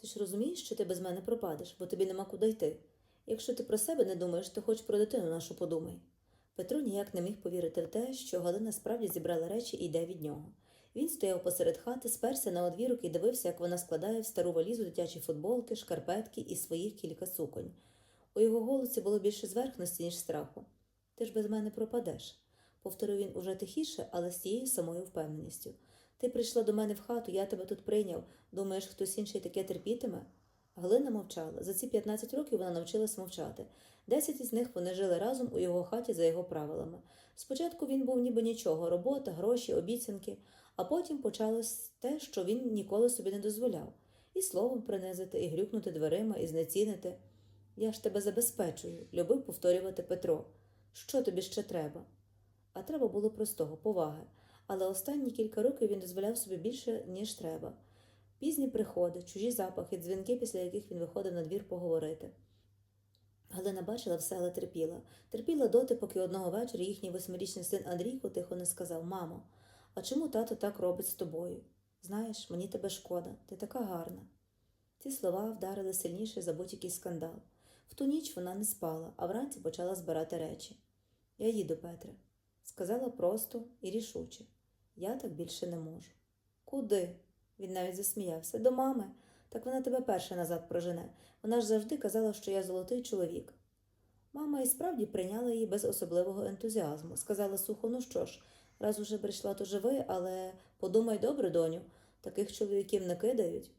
Ти ж розумієш, що ти без мене пропадеш, бо тобі нема куди йти. Якщо ти про себе не думаєш, то хоч про дитину нашу подумай. Петро ніяк не міг повірити в те, що Галина справді зібрала речі і йде від нього. Він стояв посеред хати, сперся на одвірок і дивився, як вона складає в стару валізу дитячі футболки, шкарпетки і своїх кілька суконь. У його голосі було більше зверхності, ніж страху. Ти ж без мене пропадеш, повторив він уже тихіше, але з тією самою впевненістю. Ти прийшла до мене в хату, я тебе тут прийняв. Думаєш, хтось інший таке терпітиме? Галина мовчала. За ці 15 років вона навчилась мовчати. Десять із них вони жили разом у його хаті за його правилами. Спочатку він був ніби нічого робота, гроші, обіцянки, а потім почалось те, що він ніколи собі не дозволяв і словом принизити, і грюкнути дверима, і знецінити. Я ж тебе забезпечую, любив повторювати Петро. Що тобі ще треба? А треба було простого, поваги. Але останні кілька років він дозволяв собі більше, ніж треба. Пізні приходи, чужі запахи, дзвінки, після яких він виходив на двір поговорити. Галина бачила все, але терпіла. Терпіла доти, поки одного вечора їхній восьмирічний син Андрійко тихо не сказав Мамо, а чому тато так робить з тобою? Знаєш, мені тебе шкода, ти така гарна. Ці слова вдарили сильніше за будь-який скандал. В ту ніч вона не спала, а вранці почала збирати речі. Я їду, Петре, сказала просто і рішуче. Я так більше не можу. Куди? Він навіть засміявся. До мами. Так вона тебе перша назад прожене. Вона ж завжди казала, що я золотий чоловік. Мама і справді прийняла її без особливого ентузіазму. Сказала сухо, ну що ж, раз уже прийшла, то живи, але подумай добре, доню, таких чоловіків не кидають.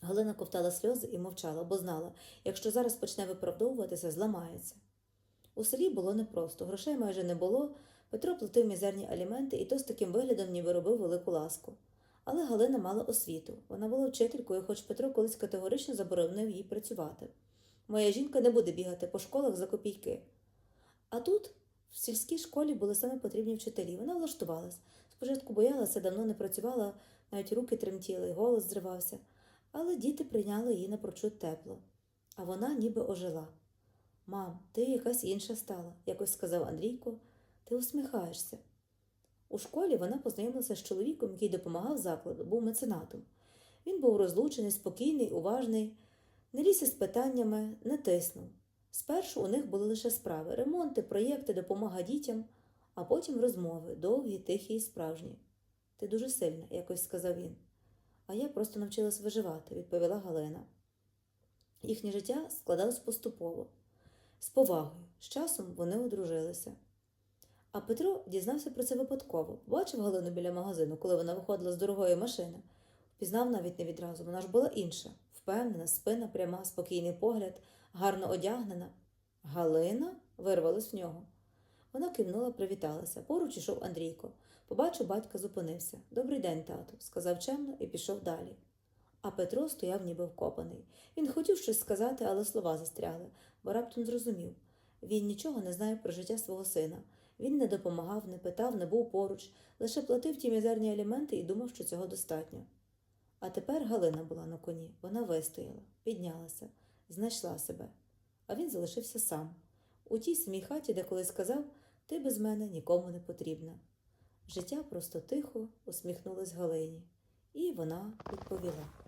Галина ковтала сльози і мовчала, бо знала, якщо зараз почне виправдовуватися, зламається. У селі було непросто, грошей майже не було. Петро платив мізерні аліменти і то з таким виглядом ніби робив велику ласку. Але Галина мала освіту. Вона була вчителькою, хоч Петро колись категорично заборонив їй працювати. Моя жінка не буде бігати по школах за копійки. А тут, в сільській школі, були саме потрібні вчителі. Вона влаштувалась. Спочатку боялася, давно не працювала, навіть руки тремтіли, голос зривався. Але діти прийняли її напрочуд тепло. А вона ніби ожила. Мам, ти якась інша стала, якось сказав Андрійко. Ти усміхаєшся. У школі вона познайомилася з чоловіком, який допомагав закладу, був меценатом. Він був розлучений, спокійний, уважний, не ліз із питаннями, не тиснув. Спершу у них були лише справи, ремонти, проєкти, допомога дітям, а потім розмови, довгі, тихі і справжні. Ти дуже сильна, якось сказав він. А я просто навчилась виживати, відповіла Галина. Їхнє життя складалось поступово, з повагою. З часом вони одружилися. А Петро дізнався про це випадково. Бачив Галину біля магазину, коли вона виходила з дорогої машини. Впізнав навіть не відразу, вона ж була інша, впевнена, спина пряма, спокійний погляд, гарно одягнена. Галина вирвалась в нього. Вона кивнула, привіталася. Поруч ішов Андрійко. Побачив, батька зупинився. Добрий день, тату, сказав чемно і пішов далі. А Петро стояв ніби вкопаний. Він хотів щось сказати, але слова застрягли, бо раптом зрозумів. Він нічого не знає про життя свого сина. Він не допомагав, не питав, не був поруч, лише платив ті мізерні аліменти і думав, що цього достатньо. А тепер Галина була на коні. Вона вистояла, піднялася, знайшла себе. А він залишився сам. У тій самій хаті, де колись сказав, ти без мене нікому не потрібна. Життя просто тихо усміхнулось Галині, і вона відповіла.